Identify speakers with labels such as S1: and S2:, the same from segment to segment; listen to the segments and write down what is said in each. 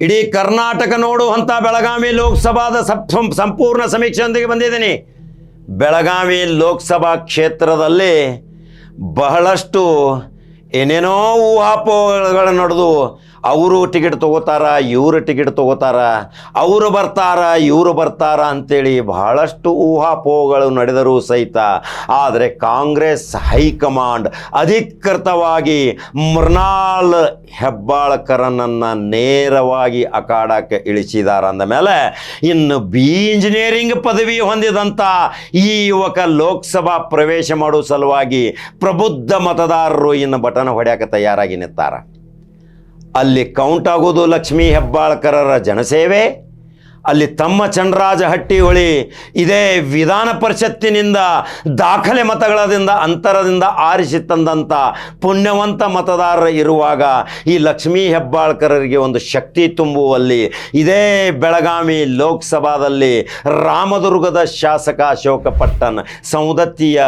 S1: ಇಡೀ ಕರ್ನಾಟಕ ನೋಡುವಂಥ ಬೆಳಗಾವಿ ಲೋಕಸಭಾದ ಸಂಪೂರ್ಣ ಸಮೀಕ್ಷೆಯೊಂದಿಗೆ ಬಂದಿದ್ದೀನಿ. ಬೆಳಗಾವಿ ಲೋಕಸಭಾ ಕ್ಷೇತ್ರದಲ್ಲಿ ಬಹಳಷ್ಟು ಏನೇನೋ ಊಹಾಪೋಹಗಳು ನಡೆದು ಅವರು ಟಿಕೆಟ್ ತೊಗೋತಾರ, ಇವರು ಟಿಕೆಟ್ ತಗೋತಾರ, ಅವರು ಬರ್ತಾರ, ಇವರು ಬರ್ತಾರ ಅಂತೇಳಿ ಬಹಳಷ್ಟು ಊಹಾಪೋಹಗಳು ನಡೆದರೂ ಸಹಿತ ಆದರೆ ಕಾಂಗ್ರೆಸ್ ಹೈಕಮಾಂಡ್ ಅಧಿಕೃತವಾಗಿ ಮೃಣಾಲ್ ಹೆಬ್ಬಾಳ್ಕರನನ್ನು ನೇರವಾಗಿ ಅಖಾಡಕ್ಕೆ ಇಳಿಸಿದಾರ ಅಂದ ಮೇಲೆ ಇನ್ನು ಬಿ ಇಂಜಿನಿಯರಿಂಗ್ ಪದವಿ ಹೊಂದಿದಂಥ ಈ ಯುವಕ ಲೋಕಸಭಾ ಪ್ರವೇಶ ಮಾಡುವ ಸಲುವಾಗಿ ಪ್ರಬುದ್ಧ ಮತದಾರರು ಇನ್ನು ಬಟನ್ ಹೊಡ್ಯಾಕ ತಯಾರಾಗಿ ನಿಂತಾರ. ಅಲ್ಲಿ ಕೌಂಟ್ ಆಗೋದು ಲಕ್ಷ್ಮೀ ಹೆಬ್ಬಾಳ್ಕರರ ಜನಸೇವೆ. ಅಲ್ಲಿ ತಮ್ಮ ಚಂದ್ರರಾಜ ಹಟ್ಟಿಹೊಳಿ ಇದೇ ವಿಧಾನ ಪರಿಷತ್ತಿನಿಂದ ದಾಖಲೆ ಮತಗಳದಿಂದ ಅಂತರದಿಂದ ಆರಿಸಿ ತಂದಂಥ ಪುಣ್ಯವಂತ ಮತದಾರರು ಇರುವಾಗ ಈ ಲಕ್ಷ್ಮೀ ಹೆಬ್ಬಾಳ್ಕರರಿಗೆ ಒಂದು ಶಕ್ತಿ ತುಂಬುವಲ್ಲಿ ಇದೇ ಬೆಳಗಾವಿ ಲೋಕಸಭಾದಲ್ಲಿ ರಾಮದುರ್ಗದ ಶಾಸಕ ಅಶೋಕ ಪಟ್ಟಣ ಸೌದತ್ತಿಯ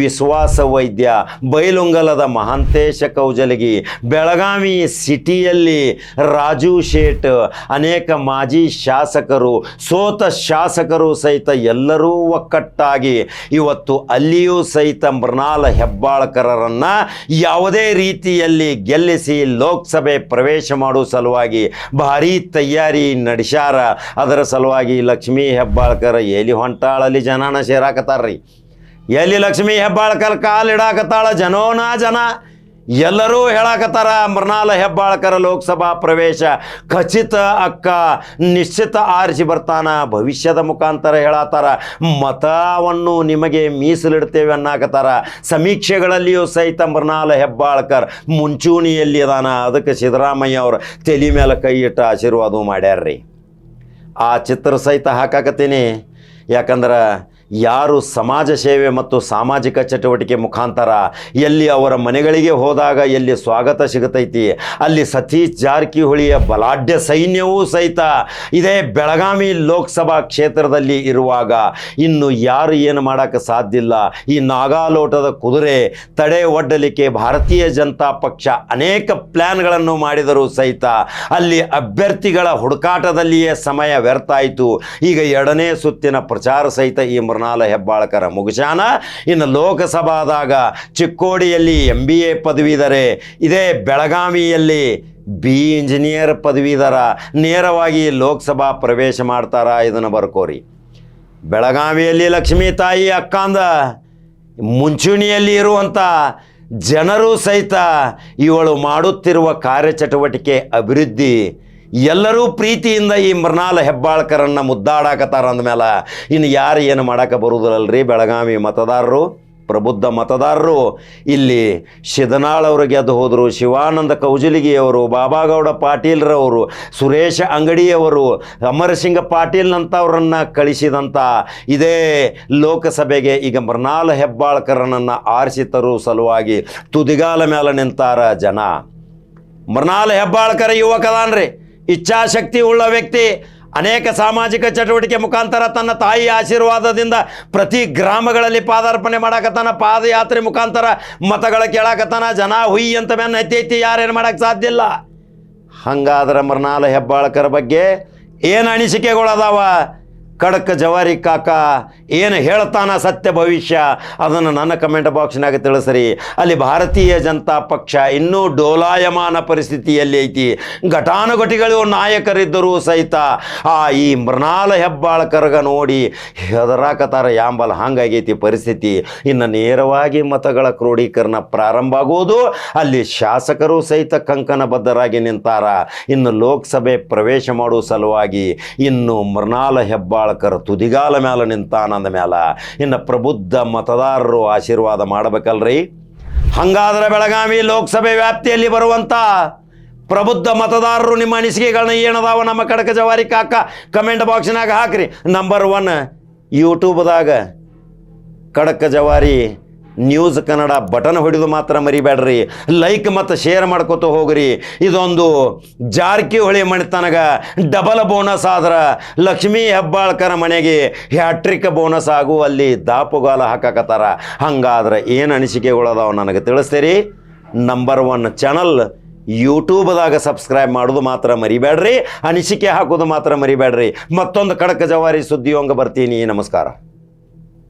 S1: ವಿಶ್ವಾಸ ವೈದ್ಯ, ಬೈಲುಂಗಲದ ಮಹಾಂತೇಶ ಕೌಜಲಗಿ, ಬೆಳಗಾವಿ ಸಿಟಿಯಲ್ಲಿ ರಾಜು ಶೇಟ್, ಅನೇಕ ಮಾಜಿ ಶಾಸಕರು ಸೋತ ಶಾಸಕರು ಸಹಿತ ಎಲ್ಲರೂ ಒಕ್ಕಟ್ಟಾಗಿ ಇವತ್ತು ಅಲ್ಲಿಯೂ ಸಹಿತ ಮೃಣಾಲ ಹೆಬ್ಬಾಳ್ಕರನ್ನು ಯಾವುದೇ ರೀತಿಯಲ್ಲಿ ಗೆಲ್ಲಿಸಿ ಲೋಕಸಭೆ ಪ್ರವೇಶ ಮಾಡುವ ಸಲುವಾಗಿ ಭಾರೀ ತಯಾರಿ ನಡೆಸ್ಯಾರ ಅದರ ಸಲುವಾಗಿ ಲಕ್ಷ್ಮೀ ಹೆಬ್ಬಾಳ್ಕರ್ ಎಲಿ ಹೊಂಟಾಳಲ್ಲಿ ಜನಾನ ಸೇರಾಕತ್ತಾರ್ರಿ. ಎಲ್ಲಿ ಲಕ್ಷ್ಮೀ ಹೆಬ್ಬಾಳ್ಕರ್ ಕಾಲಿಡಾಕತ್ತಾಳ ಜನೋನಾ ಜನ. ಎಲ್ಲರೂ ಹೇಳಾಕತ್ತಾರ ಮೃಣಾಲ ಹೆಬ್ಬಾಳ್ಕರ ಲೋಕಸಭಾ ಪ್ರವೇಶ ಖಚಿತ ಅಕ್ಕ ನಿಶ್ಚಿತ ಆರಿಸಿ ಬರ್ತಾನ, ಭವಿಷ್ಯದ ಮುಖಾಂತರ ಹೇಳತ್ತಾರ ಮತವನ್ನು ನಿಮಗೆ ಮೀಸಲಿಡ್ತೇವೆ ಅನ್ನಾಕತ್ತಾರ. ಸಮೀಕ್ಷೆಗಳಲ್ಲಿಯೂ ಸಹಿತ ಮೃಣಾಲ ಹೆಬ್ಬಾಳ್ಕರ್ ಮುಂಚೂಣಿಯಲ್ಲಿ ಅದಾನ. ಅದಕ್ಕೆ ಸಿದ್ದರಾಮಯ್ಯ ಅವರು ತಲೆ ಮೇಲೆ ಕೈ ಇಟ್ಟು ಆಶೀರ್ವಾದ ಮಾಡ್ಯಾರ್ರಿ. ಆ ಚಿತ್ರ ಸಹಿತ ಹಾಕಾಕತ್ತೀನಿ. ಯಾಕಂದ್ರೆ ಯಾರು ಸಮಾಜ ಸೇವೆ ಮತ್ತು ಸಾಮಾಜಿಕ ಚಟುವಟಿಕೆ ಮುಖಾಂತರ ಎಲ್ಲಿ ಅವರ ಮನೆಗಳಿಗೆ ಹೋದಾಗ ಎಲ್ಲಿ ಸ್ವಾಗತ ಸಿಗತೈತಿ ಅಲ್ಲಿ ಸತೀಶ್ ಜಾರಕಿಹೊಳಿಯ ಬಲಾಢ್ಯ ಸೈನ್ಯವೂ ಸಹಿತ ಇದೇ ಬೆಳಗಾವಿ ಲೋಕಸಭಾ ಕ್ಷೇತ್ರದಲ್ಲಿ ಇರುವಾಗ ಇನ್ನು ಯಾರು ಏನು ಮಾಡೋಕ್ಕೆ ಸಾಧ್ಯ ಇಲ್ಲ. ಈ ನಾಗಾಲೋಟದ ಕುದುರೆ ತಡೆ ಒಡ್ಡಲಿಕ್ಕೆ ಭಾರತೀಯ ಜನತಾ ಪಕ್ಷ ಅನೇಕ ಪ್ಲ್ಯಾನ್ಗಳನ್ನು ಮಾಡಿದರೂ ಸಹಿತ ಅಲ್ಲಿ ಅಭ್ಯರ್ಥಿಗಳ ಹುಡುಕಾಟದಲ್ಲಿಯೇ ಸಮಯ ವ್ಯರ್ಥ ಆಯಿತು. ಈಗ ಎರಡನೇ ಸುತ್ತಿನ ಪ್ರಚಾರ ಸಹಿತ ಈ ಮೃಣಾಲ ಹೆಬ್ಬಾಳ್ಕರ ಮುಗಿಸಾನ ಇನ್ನು ಲೋಕಸಭಾದಾಗ ಚಿಕ್ಕೋಡಿಯಲ್ಲಿ ಎಂ ಬಿ ಎ ಪದವೀಧರೆ, ಇದೇ ಬೆಳಗಾವಿಯಲ್ಲಿ ಬಿ ಇಂಜಿನಿಯರ್ ಪದವೀಧರ ನೇರವಾಗಿ ಲೋಕಸಭಾ ಪ್ರವೇಶ ಮಾಡ್ತಾರ ಇದನ್ನು ಬರ್ಕೋರಿ. ಬೆಳಗಾವಿಯಲ್ಲಿ ಲಕ್ಷ್ಮೀ ತಾಯಿ ಅಕ್ಕಂದ, ಮುಂಚೂಣಿಯಲ್ಲಿ ಇರುವಂಥ ಜನರು ಸಹಿತ ಇವಳು ಮಾಡುತ್ತಿರುವ ಕಾರ್ಯಚಟುವಟಿಕೆ ಅಭಿವೃದ್ಧಿ ಎಲ್ಲರೂ ಪ್ರೀತಿಯಿಂದ ಈ ಮೃಣಾಲ ಹೆಬ್ಬಾಳ್ಕರನ್ನು ಮುದ್ದಾಡಾಕತ್ತಾರ ಅಂದಮೇಲೆ ಇನ್ನು ಯಾರು ಏನು ಮಾಡೋಕೆ ಬರುವುದಿಲ್ಲಲ್ರಿ ಬೆಳಗಾವಿ ಮತದಾರರು? ಪ್ರಬುದ್ಧ ಮತದಾರರು? ಇಲ್ಲಿ ಶಿದನಾಳ್ ಅವರು ಗೆದ್ದು ಹೋದರು, ಶಿವಾನಂದ ಕೌಜಲಿಗಿಯವರು, ಬಾಬಾಗೌಡ ಪಾಟೀಲ್ರವರು, ಸುರೇಶ ಅಂಗಡಿಯವರು, ಅಮರಸಿಂಗ ಪಾಟೀಲ್ನಂಥವ್ರನ್ನ ಕಳಿಸಿದಂಥ ಇದೇ ಲೋಕಸಭೆಗೆ ಈಗ ಮೃಣಾಲ್ ಹೆಬ್ಬಾಳ್ಕರನನ್ನು ಆರಿಸಿ ತರುವ ಸಲುವಾಗಿ ತುದಿಗಾಲ ಮೇಲೆ ನಿಂತಾರ ಜನ. ಮೃಣಾಲ್ ಹೆಬ್ಬಾಳ್ಕರ ಯುವಕದಾನ್ರಿ. ಇಚ್ಛಾಶಕ್ತಿ ಉಳ್ಳ ವ್ಯಕ್ತಿ ಅನೇಕ ಸಾಮಾಜಿಕ ಚಟುವಟಿಕೆ ಮುಖಾಂತರ ತನ್ನ ತಾಯಿ ಆಶೀರ್ವಾದದಿಂದ ಪ್ರತಿ ಗ್ರಾಮಗಳಲ್ಲಿ ಪಾದಾರ್ಪಣೆ ಮಾಡಾಕತ್ತಾನ, ಪಾದಯಾತ್ರೆ ಮುಖಾಂತರ ಮತಗಳ ಕೇಳಾಕತ್ತಾನ, ಜನ ಹುಯ್ ಅಂತ ಮೇಲೆ ಐತಿ ಯಾರೇನು ಮಾಡಕ್ಕೆ ಸಾಧ್ಯ ಇಲ್ಲ. ಹಂಗಾದ್ರೆ ಮೃಣಾಲ ಹೆಬ್ಬಾಳ್ಕರ ಬಗ್ಗೆ ಏನು ಅನಿಸಿಕೆಗಳದಾವ? ಖಡಕ್ ಜವಾರಿ ಕಾಕ ಏನು ಹೇಳ್ತಾನ ಸತ್ಯ ಭವಿಷ್ಯ ಅದನ್ನು ನನ್ನ ಕಮೆಂಟ್ ಬಾಕ್ಸ್ನಾಗ ತಿಳಿಸ್ರಿ. ಅಲ್ಲಿ ಭಾರತೀಯ ಜನತಾ ಪಕ್ಷ ಇನ್ನೂ ಡೋಲಾಯಮಾನ ಪರಿಸ್ಥಿತಿಯಲ್ಲಿ ಐತಿ. ಘಟಾನುಘಟಿಗಳು ನಾಯಕರಿದ್ದರೂ ಸಹಿತ ಆ ಈ ಮೃಣಾಲ ಹೆಬ್ಬಾಳ್ಕರ್ಗ ನೋಡಿ ಹೆದರಾಕತಾರ ಯಾಂಬಲ್. ಹಾಂಗಾಗೈತಿ ಪರಿಸ್ಥಿತಿ. ಇನ್ನು ನೇರವಾಗಿ ಮತಗಳ ಕ್ರೋಢೀಕರಣ ಪ್ರಾರಂಭ ಆಗುವುದು ಅಲ್ಲಿ ಶಾಸಕರು ಸಹಿತ ಕಂಕಣಬದ್ಧರಾಗಿ ನಿಂತಾರ. ಇನ್ನು ಲೋಕಸಭೆ ಪ್ರವೇಶ ಮಾಡುವ ಸಲುವಾಗಿ ಇನ್ನು ಮೃಣಾಲ ಹೆಬ್ಬಾಳ್ಕರ್ ತುದಿಗಾಲ ಮ್ಯಾಲ ನಿಂತಾನಂದ ಮ್ಯಾಲ ಇನ್ನು ಪ್ರಬುದ್ಧ ಮತದಾರರು ಆಶೀರ್ವಾದ ಮಾಡಬೇಕಲ್ರಿ? ಹಂಗಾದ್ರೆ ಬೆಳಗಾವಿ ಲೋಕಸಭೆ ವ್ಯಾಪ್ತಿಯಲ್ಲಿ ಬರುವಂಥ ಪ್ರಬುದ್ಧ ಮತದಾರರು ನಿಮ್ಮ ಅನಿಸಿಕೆಗಳನ್ನ ಏನದಾವ? ನಮ್ಮ ಕಡಕ ಜವಾರಿ ಕಾಕ ಕಮೆಂಟ್ ಬಾಕ್ಸ್ನಾಗ ಹಾಕ್ರಿ. ನಂಬರ್ ಒನ್ ಯೂಟ್ಯೂಬ್ದಾಗ ಕಡಕ ಜವಾರಿ ನ್ಯೂಸ್ ಕನ್ನಡ ಬಟನ್ ಹೊಡೆದು ಮಾತ್ರ ಮರಿಬೇಡ್ರಿ. ಲೈಕ್ ಮತ್ತು ಶೇರ್ ಮಾಡ್ಕೋತ ಹೋಗ್ರಿ. ಇದೊಂದು ಜಾರಕಿಹೊಳಿ ಮಣಿತನಗ ಡಬಲ್ ಬೋನಸ್ ಆದ್ರೆ ಲಕ್ಷ್ಮೀ ಹೆಬ್ಬಾಳ್ಕರ ಮನೆಗೆ ಹ್ಯಾಟ್ರಿಕ್ ಬೋನಸ್ ಆಗು ಅಲ್ಲಿ ದಾಪುಗಾಲ ಹಾಕಾಕತ್ತಾರ. ಹಂಗಾದ್ರೆ ಏನು ಅನಿಸಿಕೆಗಳದಾವ ನನಗೆ ತಿಳಿಸ್ತೀರಿ? ನಂಬರ್ ಒನ್ ಚಾನಲ್ ಯೂಟ್ಯೂಬ್ದಾಗ ಸಬ್ಸ್ಕ್ರೈಬ್ ಮಾಡೋದು ಮಾತ್ರ ಮರಿಬೇಡ್ರಿ. ಅನಿಸಿಕೆ ಹಾಕೋದು ಮಾತ್ರ ಮರಿಬೇಡ್ರಿ. ಮತ್ತೊಂದು ಕಡಕ ಜವಾರಿ ಸುದ್ದಿಯೊಂಗ ಬರ್ತೀನಿ. ನಮಸ್ಕಾರ.